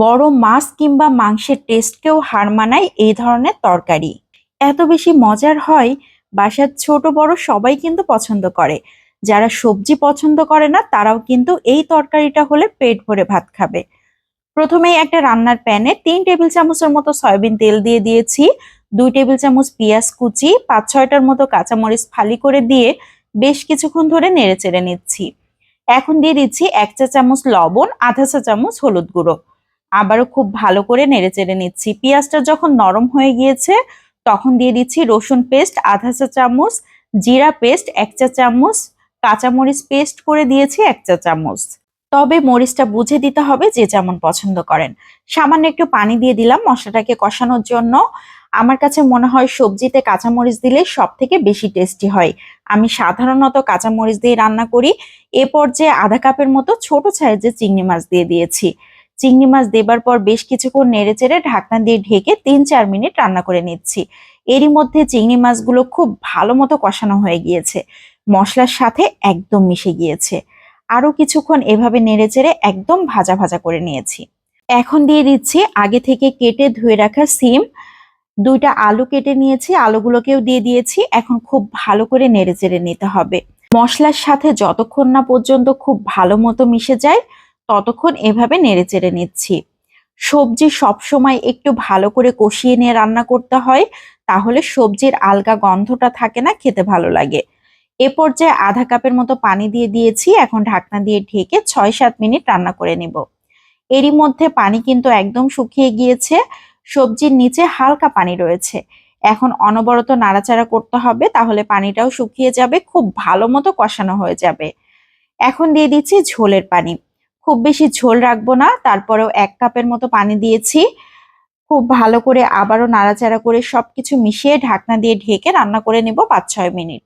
বড় মাছ কিংবা মাংসের টেস্টকেও হার মানায় এই ধরনের তরকারি। এত বেশি মজার হয়, বাসার ছোট বড় সবাই কিন্তু পছন্দ করে। যারা সবজি পছন্দ করে না, তারাও কিন্তু এই তরকারিটা হলে পেট ভরে ভাত খাবে। প্রথমেই একটা রান্নার প্যানে তিন টেবিল চামচের মতো সয়াবিন তেল দিয়ে দিয়েছি, দুই টেবিল চামচ পেঁয়াজ কুচি, পাঁচ ছয়টার মতো কাঁচামরিচ ফালি করে দিয়ে বেশ কিছুক্ষণ ধরে নেড়ে চেড়ে নিচ্ছি। এখন দিয়ে দিচ্ছি এক চা চামচ লবণ, আধা চা চামচ হলুদ গুঁড়ো। আবারও খুব ভালো করে নেড়ে চেড়ে নিচ্ছি। পেঁয়াজটা যখন নরম হয়ে গিয়েছে, তখন দিয়ে দিচ্ছি রসুন পেস্ট, আধা চা চামচ, জিরা পেস্ট, এক চা চামচ, কাঁচামরিচ পেস্ট করে দিয়েছি এক চা চামচ। তবে মরিচটা বুঝে দিতে হবে যে যেমন পছন্দ করেন। সামান্য একটু পানি দিয়ে দিলাম মশলাটাকে কষানোর জন্য। আমার কাছে মনে হয় সবজিতে কাঁচামরিচ দিলে সব থেকে বেশি টেস্টি হয়। আমি সাধারণত কাঁচামরিচ দিয়ে রান্না করি। এ পর্যায়ে আধা কাপের মতো ছোট সাইজের চিংড়ি মাছ দিয়ে দিয়েছি। চিংড়ি মাছ দেবার পর বেশ কিছুক্ষণ নেড়ে চেড়ে ঢাকনা দিয়ে ঢেকে তিন চার মিনিট রান্না করে নিচ্ছি। এরই মধ্যে চিংড়ি মাছগুলো খুব ভালো মতো কষানো হয়ে গিয়েছে। মশলার সাথে একদম মিশে গিয়েছে। আরও কিছুক্ষণ এভাবে নেড়ে চেড়ে একদম ভাজা ভাজা করে নিয়েছি। এখন দিয়ে দিচ্ছি আগে থেকে কেটে ধুয়ে রাখা সিম। দুইটা আলু কেটে নিয়েছি, আলুগুলোকেও দিয়ে দিয়েছি। এখন খুব ভালো করে নেড়ে চেড়ে নিতে হবে। মশলার সাথে যতক্ষণ না পর্যন্ত খুব ভালো মতো মিশে যায় ততক্ষণ এভাবে নেড়ে চেড়ে নিচ্ছি। সবজি সবসময় একটু ভালো করে কষিয়ে নিয়ে রান্না করতে হয়, তাহলে সবজির আলগা গন্ধটা থাকে না, খেতে ভালো লাগে। এ পর্যায়ে আধা কাপের মতো পানি দিয়ে দিয়েছি, এখন ঢাকনা দিয়ে ঢেকে ছয় সাত মিনিট রান্না করে নিব। এরই মধ্যে পানি কিন্তু একদম শুকিয়ে গিয়েছে, সবজির নিচে হালকা পানি রয়েছে। এখন অনবরত নাড়াচাড়া করতে হবে, তাহলে পানিটাও শুকিয়ে যাবে, খুব ভালো মতো কষানো হয়ে যাবে। এখন দিয়ে দিচ্ছি ঝোলের পানি। খুব বেশি ঝোল রাখব না, তারপরেও এক কাপের মতো পানি দিয়েছি। খুব ভালো করে আবারও নাড়াচাড়া করে সবকিছু মিশিয়ে ঢাকনা দিয়ে ঢেকে রান্না করে নেব পাঁচ ছয় মিনিট।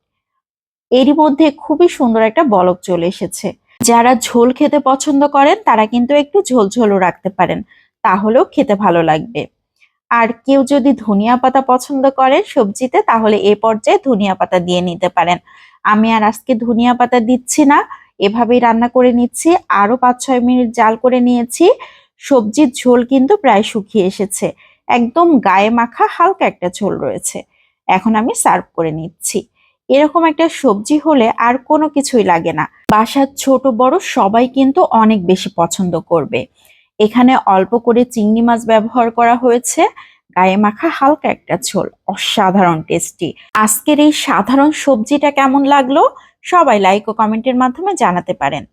এরই মধ্যে খুবই সুন্দর একটা বলক চলে এসেছে। যারা ঝোল খেতে পছন্দ করেন, তারা কিন্তু একটু ঝোল ঝোলও রাখতে পারেন, তাহলেও খেতে ভালো লাগবে। আর কেউ যদি ধনিয়া পাতা পছন্দ করেন সবজিতে, তাহলে এ পর্যায়ে ধনিয়া পাতা দিয়ে নিতে পারেন। আমি আর আজকে ধনিয়া পাতা দিচ্ছি না এভাবেই রান্না করে নিচ্ছি। আরও পাঁচ ছয় মিনিট জাল করে নিয়েছি। সবজির ঝোল কিন্তু প্রায় শুকিয়ে এসেছে। একদম গায়ে মাখা হালকা একটা ঝোল রয়েছে। এখন আমি সার্ভ করে নিচ্ছি। এরকম একটা সবজি হলে আর কোনো কিছুই লাগে না। বাসার ছোট বড় সবাই কিন্তু অনেক বেশি পছন্দ করবে। এখানে অল্প করে চিংড়ি মাছ ব্যবহার করা হয়েছে। গায়ে মাখা হালকা একটা ঝোল। অসাধারণ টেস্টি। আজকের এই সাধারণ সবজিটা কেমন লাগল? সবাই লাইক ও কমেন্টের মাধ্যমে জানাতে পারেন।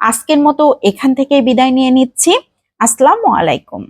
আজকের মতো এখান থেকে বিদায় নিয়ে নিচ্ছি। আসসালামু আলাইকুম।